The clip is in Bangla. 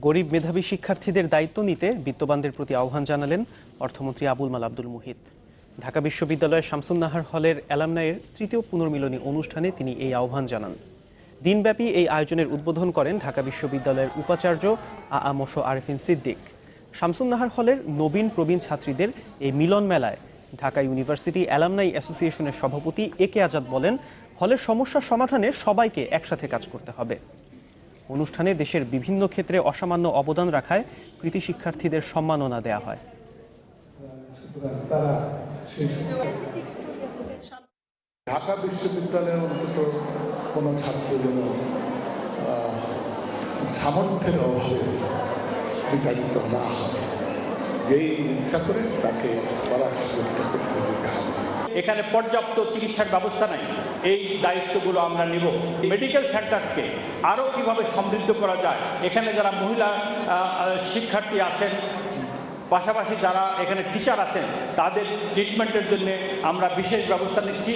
গরিব মেধাবী শিক্ষার্থীদের দায়িত্ব নিতে বিত্তবানদের প্রতি আহ্বান জানালেন অর্থমন্ত্রী আবুল মাল আব্দুল মুহিত। ঢাকা বিশ্ববিদ্যালয়ের শামসুন্নাহার হলের অ্যালামনাইয়ের তৃতীয় পুনর্মিলনী অনুষ্ঠানে তিনি এই আহ্বান জানান। দিনব্যাপী এই আয়োজনের উদ্বোধন করেন ঢাকা বিশ্ববিদ্যালয়ের উপাচার্য আ আ মোশো আরেফিন সিদ্দিক। শামসুন্নাহার হলের নবীন প্রবীণ ছাত্রীদের এই মিলন মেলায় ঢাকা ইউনিভার্সিটি অ্যালামনাই অ্যাসোসিয়েশনের সভাপতি এ কে আজাদ বলেন, হলের সমস্যা সমাধানে সবাইকে একসাথে কাজ করতে হবে। অনুষ্ঠানে দেশের বিভিন্ন ক্ষেত্রে অসামান্য অবদান রাখায় কৃতি শিক্ষার্থীদের সম্মাননা দেয়া হয়। ঢাকা বিশ্ববিদ্যালয়ের অন্তত কোনো ছাত্র যেন সামর্থ্যের অভাবে বিতাড়িত না হয়। যেই ইচ্ছা করে তাকে পড়ার সুযোগটা এখানে পর্যাপ্ত চিকিৎসার ব্যবস্থা নাই। এই দায়িত্বগুলো আমরা নিব। মেডিকেল সেন্টারকে আরও কীভাবে সমৃদ্ধ করা যায়? এখানে যারা মহিলা শিক্ষার্থী আছেন, পাশাপাশি যারা এখানে টিচার আছেন, তাদের ট্রিটমেন্টের জন্য আমরা বিশেষ ব্যবস্থা নিচ্ছি।